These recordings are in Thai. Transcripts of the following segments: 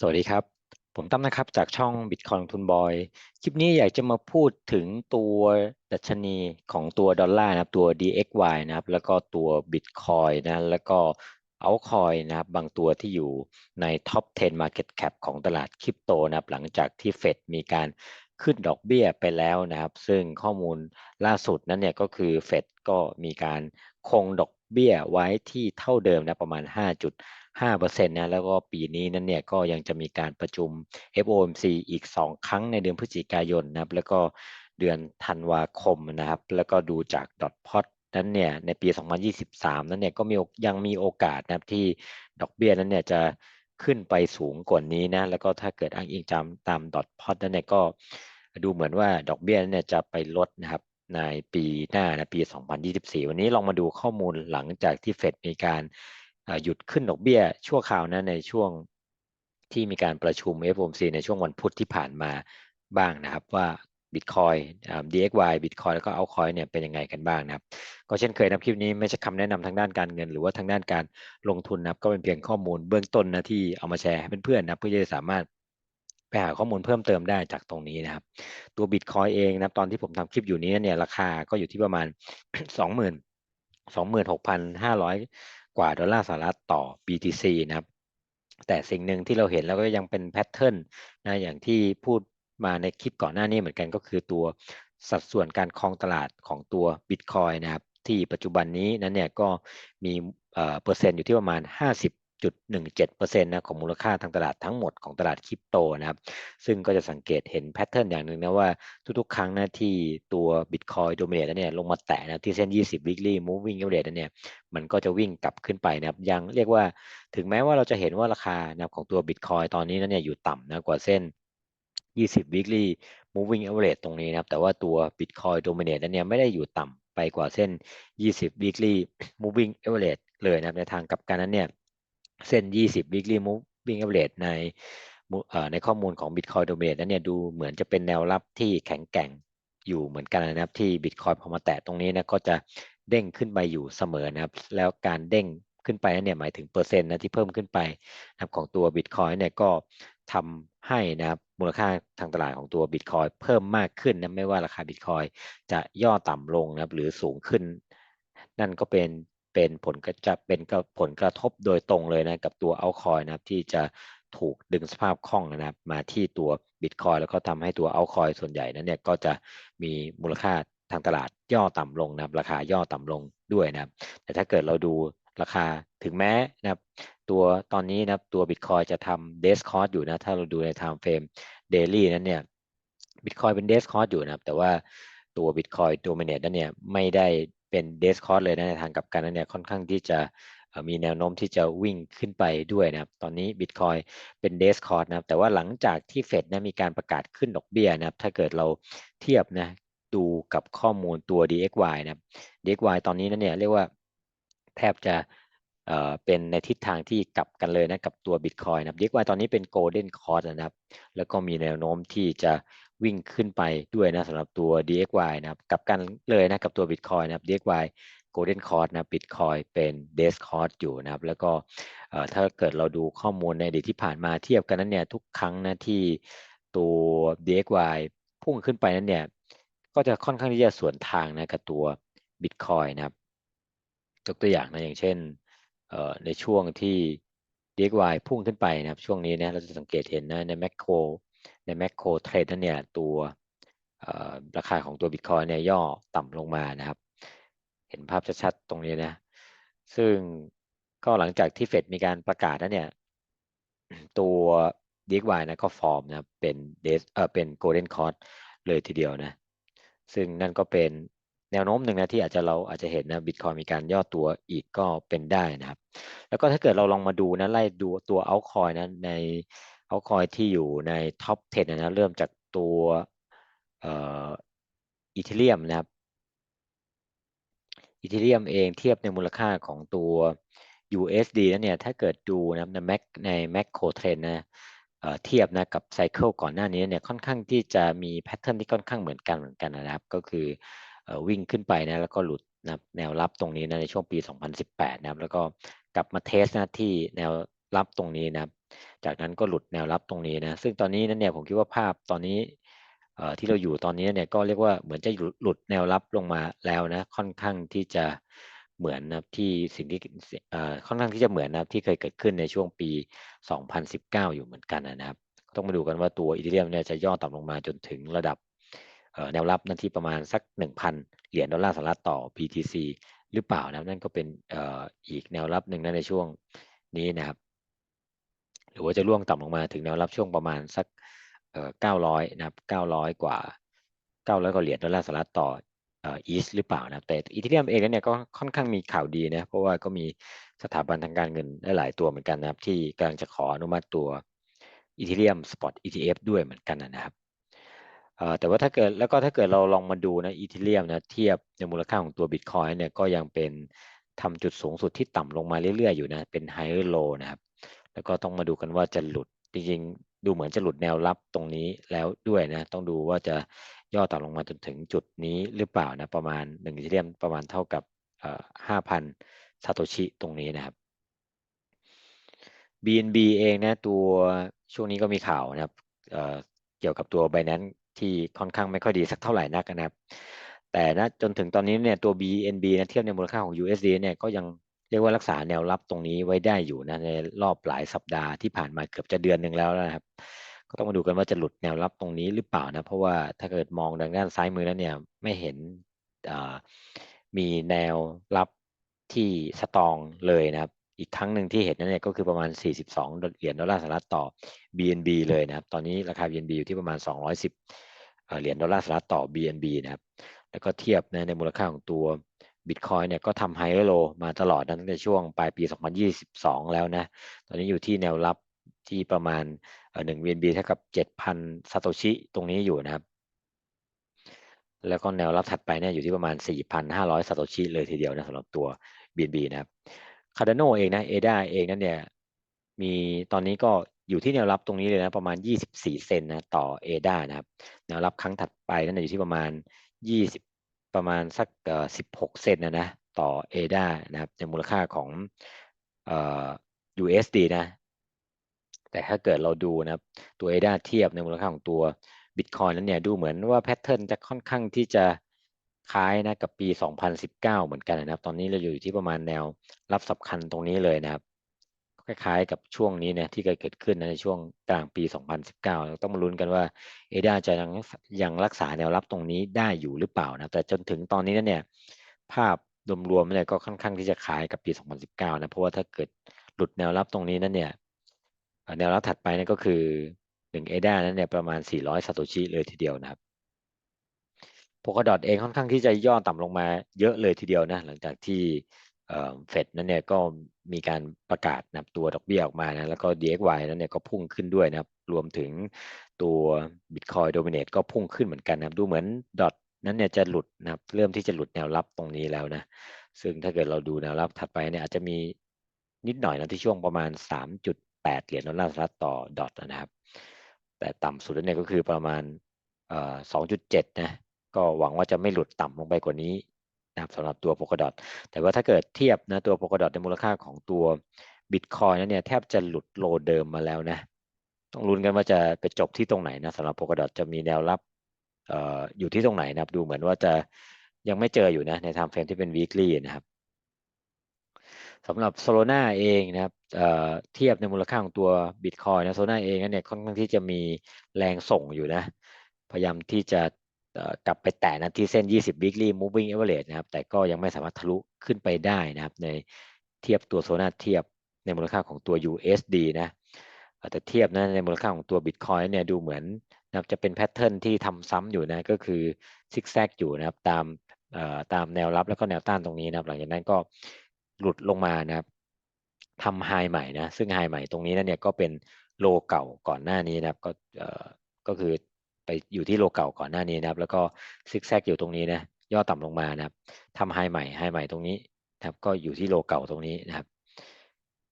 สวัสดีครับ ผมตั้มนะครับจากช่อง Bitcoin ทุนบอย คลิปนี้อยากจะมาพูดถึงตัวดัชนีของตัวดอลลาร์นะครับ ตัว DXY นะครับ แล้วก็ตัว Bitcoin นะ แล้วก็ Altcoin นะครับ บางตัวที่อยู่ใน Top 10 Market Cap ของตลาดคริปโตนะครับ หลังจากที่เฟดมีการขึ้นดอกเบี้ยไปแล้วนะครับ ซึ่งข้อมูลล่าสุดนั้นเนี่ยก็คือเฟดก็มีการคงดอกเบี้ยไว้ที่เท่าเดิมนะประมาณ 5%นะแล้วก็ปีนี้นั้นเนี่ยก็ยังจะมีการประชุม FOMC อีก 2 ครั้งในเดือนพฤศจิกายนนะครับ แล้วก็เดือนธันวาคมนะครับ แล้วก็ดูจากดอทพอตนั้นเนี่ยในปี 2023 นั้นเนี่ยก็มียังมีโอกาสนะครับที่ดอกเบี้ยนั้นเนี่ยจะขึ้นไปสูงกว่านี้นะ แล้วก็ถ้าเกิดอ้างอิงจำตามดอทพอตนั้นเนี่ยก็ดูเหมือนว่าดอกเบี้ยนั้นเนี่ยจะไปลดนะครับในปีหน้านะปี 2024 วันนี้ลองมาดูข้อมูลหลังจากที่เฟดมีการ หยุดขึ้นดอกเบี้ยชั่วคราวนะในช่วงที่มีการประชุม FOMC ในช่วงวันพุธที่ผ่านมาบ้างนะครับว่า Bitcoin DXY Bitcoin แล้วก็ Altcoin เนี่ยเป็นยังไงกันบ้างนะครับ ก็เช่นเคยนะคลิปนี้ไม่ใช่คำแนะนำทางด้านการเงิน หรือว่าทางด้านการลงทุนนะครับ ก็เป็นเพียงข้อมูลเบื้องต้นนะที่เอามาแชร์ให้เพื่อนๆนะเพื่อจะสามารถไปหาข้อมูลเพิ่มเติมได้จากตรงนี้นะครับ ตัว Bitcoin เองนะตอนที่ผมทำคลิปอยู่นี้เนี่ยราคาก็อยู่ที่ประมาณ 20,000 26,500 กว่าดอลลาร์สหรัฐต่อ BTC นะครับ แต่สิ่งหนึ่งที่เราเห็นแล้วก็ยังเป็นแพทเทิร์นนะอย่างที่พูดมาในคลิปก่อนหน้านี้เหมือนกันก็คือตัวสัดส่วนการครองตลาดของตัว Bitcoin นะครับ ที่ปัจจุบันนี้นั้นเนี่ยก็มีเปอร์เซ็นต์อยู่ที่ประมาณ 0.17%นะของมูลค่าทางตลาดทั้งหมดของตลาดคริปโตนะครับ ซึ่งก็จะสังเกตเห็นแพทเทิร์นอย่างหนึ่งนะว่าทุกๆ ครั้งนะที่ตัว Bitcoin Dominate เนี่ยลงมาแตะนะที่เส้น 20 weekly moving average เนี่ยมันก็จะวิ่งกลับขึ้นไปนะครับ ยังเรียกว่าถึงแม้ว่าเราจะเห็นว่าราคานะของตัว Bitcoin ตอนนี้นั้นเนี่ยอยู่ต่ำนะกว่าเส้น 20 weekly moving average ตรงนี้นะครับแต่ว่าตัว Bitcoin dominate นั้นเนี่ยไม่ได้อยู่ต่ำไปกว่าเส้น 20 weekly moving average เลยนะครับในทางกลับกันนั้นเนี่ย เส้น 20 weekly moving average ในในข้อมูลของ Bitcoin dominate นั้นเนี่ยดูเหมือนจะเป็นแนวรับที่แข็งแกร่งอยู่เหมือนกันนะครับที่ Bitcoin พอมาแตะตรงนี้นะก็จะเด้งขึ้นไปอยู่เสมอนะครับ แล้วการเด้งขึ้นไปนั้นเนี่ยหมายถึงเปอร์เซ็นต์นะที่เพิ่มขึ้นไปนะครับของตัว Bitcoin เนี่ยก็ทำให้นะครับมูลค่าทางตลาดของตัว Bitcoin เพิ่มมากขึ้นนะไม่ว่าราคา Bitcoin จะย่อต่ำลงนะครับหรือสูงขึ้น นั่นก็เป็น เป็นผลก็จะเป็นผลกระทบโดยตรงเลยนะกับตัว altcoin นะครับที่จะถูกดึงสภาพคล่องนะครับมาที่ตัว Bitcoin แล้วก็ทำให้ตัว altcoin ส่วนใหญ่นั้นเนี่ยก็จะมีมูลค่าทางตลาดย่อต่ำลงนะครับราคาย่อต่ำลงด้วยนะครับ แต่ถ้าเกิดเราดูราคาถึงแม้นะครับตัวตอนนี้นะครับตัว Bitcoin จะทำเดสคอร์สอยู่นะถ้าเราดูใน time frame daily นั้นเนี่ย Bitcoin เป็นเดสคอร์สอยู่นะครับแต่ว่าตัว Bitcoin dominate นั้นเนี่ยไม่ได้ เป็นเดสคอร์เลยนะในทางกับกันนั้นเนี่ยค่อนข้างที่จะมีแนวโน้มที่จะวิ่งขึ้นไปด้วยนะครับ ตอนนี้ Bitcoin เป็นเดสคอร์นะครับ แต่ว่าหลังจากที่เฟดนะมีการประกาศขึ้นดอกเบี้ยนะครับ ถ้าเกิดเราเทียบนะดูกับข้อมูลตัว DXY นะครับ DXY ตอนนี้นั่นเนี่ยเรียกว่าแทบจะเป็นในทิศทางที่กลับกันเลยนะกับตัว Bitcoin นะครับ DXY ตอนนี้เป็น Golden Cross นะครับ แล้วก็มีแนวโน้มที่จะ วิ่งขึ้นไปด้วยนะสำหรับตัว DXY นะครับกับกันเลยนะกับตัว Bitcoin นะครับ DXY Golden Cross นะ Bitcoin เป็น Death Cross อยู่นะครับ แล้วก็ถ้าเกิดเราดูข้อมูลในอดีตที่ผ่านมาเทียบกันนั้นเนี่ยทุกครั้งนะที่ตัว DXY พุ่งขึ้นไปนั้นเนี่ยก็จะค่อนข้างที่จะสวนทางนะกับตัว Bitcoin นะครับยกตัวอย่างนะอย่างเช่นในช่วงที่ DXY พุ่งขึ้นไปนะครับ ช่วงนี้นะเราจะสังเกตเห็นนะในแมคโคร ในแมคโครเทรดนั้นเนี่ยตัวราคาของตัว Bitcoin เนี่ยย่อต่ำลงมานะครับ เห็นภาพชัดๆตรงนี้นะ ซึ่งก็หลังจากที่เฟดมีการประกาศแล้วเนี่ย ตัว DXY นะก็ฟอร์มนะเป็นเดสเออเป็น Golden c o ร์ s เลยทีเดียวนะ ซึ่งนั่นก็เป็นแนวโน้มหนึ่งนะที่อาจจะเราอาจจะเห็นนะบิตคอยมีการย่อตัวอีกก็เป็นได้นะครับ แล้วก็ถ้าเกิดเราลองมาดูนะไล่ดูตัวเอาคอยนะใน เอาคอยที่อยู่ในท็อป 10 นะเริ่มจากตัวอีเทเรียมนะครับอีเทเรียมเองเทียบในมูลค่าของตัว USD นั้นเนี่ยถ้าเกิดดูนะในแม็กในแมคโครเทรนนะเทียบนะกับไซเคิลก่อนหน้านี้เนี่ยค่อนข้างที่จะมีแพทเทิร์นที่ค่อนข้างเหมือนกันเหมือนกันนะครับ ก็คือวิ่งขึ้นไปนะแล้วก็หลุดนะแนวรับตรงนี้นะในช่วงปี 2018 นะครับแล้วก็กลับมาเทสนะที่แนวรับตรงนี้นะครับ จากนั้นก็หลุดแนวรับตรงนี้นะซึ่งตอนนี้นั้นเนี่ยผมคิดว่าภาพตอนนี้ที่เราอยู่ตอนนี้เนี่ยก็เรียกว่าเหมือนจะหลุดแนวรับลงมาแล้วนะค่อนข้างที่จะเหมือนนะที่สิ่งที่ค่อนข้างที่จะเหมือนนะที่เคยเกิดขึ้นในช่วงปี 2019 อยู่เหมือนกันนะครับ ต้องมาดูกันว่าตัวอีเทเรียมเนี่ยจะย่อต่ำลงมาจนถึงระดับแนวรับนั้นที่ประมาณสัก 1,000 เหรียญดอลลาร์สหรัฐต่อ BTC หรือเปล่านะนั่นก็เป็นอีกแนวรับหนึ่งนะในช่วงนี้นะครับ หรือว่าจะล่วงต่ำลงมาถึงแนวรับช่วงประมาณสักเก้าร้อยนะครับเก้าร้อยกว่าเก้าร้อยกว่าเหรียญดอลลาร์สหรัฐต่ออีสหรือเปล่านะแต่อีทเรียมเองเนี่ยก็ค่อนข้างมีข่าวดีนะเพราะว่าก็มีสถาบันทางการเงินหลายตัวเหมือนกันนะครับ ที่กำลังจะขออนุมัติตัวอีทเรียมสปอต ETF ด้วยเหมือนกันนะครับแต่ว่าถ้าเกิดแล้วก็ถ้าเกิดเราลองมาดูนะอีทเรียมนะเทียบในมูลค่าของตัวบิตคอยเนี่ยก็ยังเป็นทำจุดสูงสุดที่ต่ำลงมาเรื่อยๆอยู่นะเป็นไฮเออร์โลนะครับ แล้วก็ต้องมาดูกันว่าจะหลุดจริงๆดูเหมือนจะหลุดแนวรับตรงนี้แล้วด้วยนะต้องดูว่าจะย่อต่ำลงมาจนถึงจุดนี้หรือเปล่านะประมาณ1อีเทียมประมาณเท่ากับห้าพันซาโตชิตรงนี้นะครับ BNB เองนะตัวช่วงนี้ก็มีข่าวนะครับเเกี่ยวกับตัว Binance ที่ค่อนข้างไม่ค่อยดีสักเท่าไหร่นักนะครับ แต่นะจนถึงตอนนี้เนี่ยตัว BNB นะเทียบในมูลค่าของ USD เนี่ยก็ยัง เรียกว่ารักษาแนวรับตรงนี้ไว้ได้อยู่นะในรอบหลายสัปดาห์ที่ผ่านมาเกือบจะเดือนหนึ่งแล้วนะครับ ก็ต้องมาดูกันว่าจะหลุดแนวรับตรงนี้หรือเปล่านะ เพราะว่าถ้าเกิดมองทางด้านซ้ายมือแล้วเนี่ยไม่เห็นมีแนวรับที่สตองเลยนะครับ อีกครั้งหนึ่งที่เห็นนั่นเนี่ยก็คือประมาณ 42เหรียญดอลลาร์สหรัฐต่อ BNB เลยนะครับ ตอนนี้ราคา BNB อยู่ที่ประมาณ 210เหรียญดอลลาร์สหรัฐต่อ BNB นะครับ แล้วก็เทียบนะในมูลค่าของตัว บิตคอยเนี่ยก็ทำไฮโลมาตลอดตั้งแต่ช่วงปลายปี 2022 แล้วนะ ตอนนี้อยู่ที่แนวรับที่ประมาณหนึ่ง BNB เท่ากับ 7,000ซาโตชิตรงนี้อยู่นะครับ แล้วก็แนวรับถัดไปเนี่ยอยู่ที่ประมาณ 4,500ซาโตชิเลยทีเดียวนะสำหรับตัว BNB นะครับคาร์ดานเองนะเอดาเองนั่นเนี่ยมีตอนนี้ก็อยู่ที่แนวรับตรงนี้เลยนะประมาณ 24 เซนนะต่อเอดานะครับ แนวรับครั้งถัดไปนั่นอยู่ที่ประมาณ 20 ประมาณสักเอ่อ16 เซนนะนะต่อ ADA นะครับในมูลค่าของเอ่อ USD นะ แต่ถ้าเกิดเราดูนะครับตัว ADA เทียบในมูลค่าของตัว Bitcoin นั้นเนี่ยดูเหมือนว่าแพทเทิร์นจะค่อนข้างที่จะคล้ายนะกับปี 2019 เหมือนกันนะครับ ตอนนี้เราอยู่ที่ประมาณแนวรับสำคัญตรงนี้เลยนะครับ คล้ายๆ กับช่วงนี้เนี่ยที่เคยเกิดขึ้นในช่วงกลางปี 2019 ต้องมาลุ้นกันว่าเอดาจะยังยังรักษาแนวรับตรงนี้ได้อยู่หรือเปล่านะแต่จนถึงตอนนี้เนี่ยภาพรวมๆเนี่ยก็ค่อนข้างที่จะคล้ายกับปี 2019 นะเพราะว่าถ้าเกิดหลุดแนวรับตรงนี้นั่นเนี่ยแนวรับถัดไปนั่นก็คือ1เอดานั้นเนี่ยประมาณ 400ซาโตชิเลยทีเดียวนะครับโพกดอทเองค่อนข้างที่จะย่อต่ำลงมาเยอะเลยทีเดียวนะหลังจากที่ เฟดนั้นเนี่ยก็มีการประกาศนะตัวดอกเบี้ยออกมานะแล้วก็ DXY นั้นเนี่ยก็พุ่งขึ้นด้วยนะครับ รวมถึงตัว Bitcoin Dominate ก็พุ่งขึ้นเหมือนกันนะครับ ดูเหมือนดอทนั้นเนี่ยจะหลุดนะครับ เริ่มที่จะหลุดแนวรับตรงนี้แล้วนะ ซึ่งถ้าเกิดเราดูแนวรับถัดไปเนี่ยอาจจะมีนิดหน่อยนะที่ช่วงประมาณ 3.8 เหรียญดอลลาร์สหรัฐต่อดอทนะครับ แต่ต่ำสุดเนี่ยก็คือประมาณเอ่อ2.7นะ ก็หวังว่าจะไม่หลุดต่ำลงไปกว่านี้ นะครับสำหรับตัว Polkadot แต่ว่าถ้าเกิดเทียบนะตัว Polkadot ในมูลค่าของตัว Bitcoin นั้นเนี่ยแทบจะหลุดโลเดิมมาแล้วนะต้องลุ้นกันว่าจะไปจบที่ตรงไหนนะสำหรับ Polkadot จะมีแนวรับอออยู่ที่ตรงไหนนะครับ ดูเหมือนว่าจะยังไม่เจออยู่นะใน time frame ที่เป็น weekly นะครับสำหรับโซโลนาเองนะครับเเทียบในมูลค่าของตัว Bitcoin นะโซโลนาเองเนี่ยค่อนข้างที่จะมีแรงส่งอยู่นะ พยายามที่จะ กลับไปแตะนะที่เส้น 20 weekly moving average นะครับ แต่ก็ยังไม่สามารถทะลุขึ้นไปได้นะครับ ในเทียบตัวโซนาเทียบในมูลค่าของตัว USD นะแต่เทียบนะในมูลค่าของตัว Bitcoin เนี่ยดูเหมือนนะครับจะเป็นแพทเทิร์นที่ทำซ้ำอยู่นะก็คือซิกแซกอยู่นะครับตามตามแนวรับแล้วก็แนวต้านตรงนี้นะครับหลังจากนั้นก็หลุดลงมานะครับทำไฮใหม่นะซึ่งไฮใหม่ตรงนี้นั่นเนี่ยก็เป็นโลเก่าก่อนหน้านี้นะครับก็ก็คือ ไปอยู่ที่โลเก่าก่อนหน้านี้นะครับ แล้วก็ซิกแซกอยู่ตรงนี้นะย่อต่ำลงมานะครับทำไฮใหม่ไฮใหม่ตรงนี้นะครับ ก็อยู่ที่โลเก่าตรงนี้นะครับ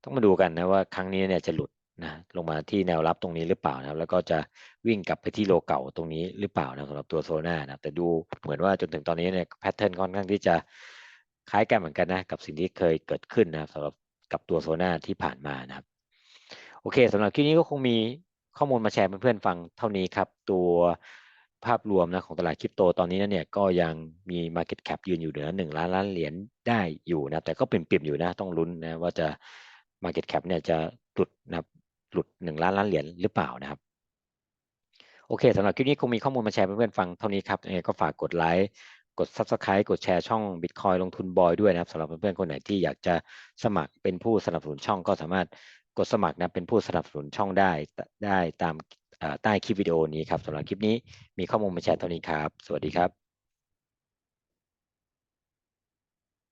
ต้องมาดูกันนะว่าครั้งนี้เนี่ยจะหลุดนะลงมาที่แนวรับตรงนี้หรือเปล่านะครับ แล้วก็จะวิ่งกลับไปที่โลเก่าตรงนี้หรือเปล่านะสำหรับตัวโซน่านะแต่ดูเหมือนว่าจนถึงตอนนี้เนี่ยแพทเทิร์นค่อนข้างที่จะคล้ายกันเหมือนกันนะกับสิ่งที่เคยเกิดขึ้นนะครับสำหรับกับตัวโซน่าที่ผ่านมานะครับ โอเคสำหรับคลิปนี้ก็คงมี ข้อมูลมาแชร์เพื่อนๆฟังเท่านี้ครับ ตัวภาพรวมนะของตลาดคริปโตตอนนี้นเนี่ยก็ยังมี Market Cap ยืนอยู่เหนือหนึ่งล้านล้านเหรียญได้อยู่นะแต่ก็เปลี่ยนๆอยู่นะต้องลุ้นนะว่าจะ Market Cap เนี่ยจะหลุดนะครับหลุดหนึ่งล้านล้านเหรียญหรือเปล่านะครับโอเคสำหรับคลิปนี้คงมีข้อมูลมาแชร์เพื่อนๆฟังเท่านี้ครับยังไงก็ฝากกดไลค์กด Subscribe กดแชร์ช่อง Bitcoin ลงทุนบอยด้วยนะครับสำหรับเพื่อนๆคนไหนที่อยากจะสมัครเป็นผู้สนับสนุนช่องก็สามารถ กดสมัครนะเป็นผู้สนับสนุนช่องได้ได้ตามใต้คลิปวิดีโอนี้ครับสำหรับคลิปนี้มีข้อมูลมาแชร์เท่านี้ครับ สวัสดีครับ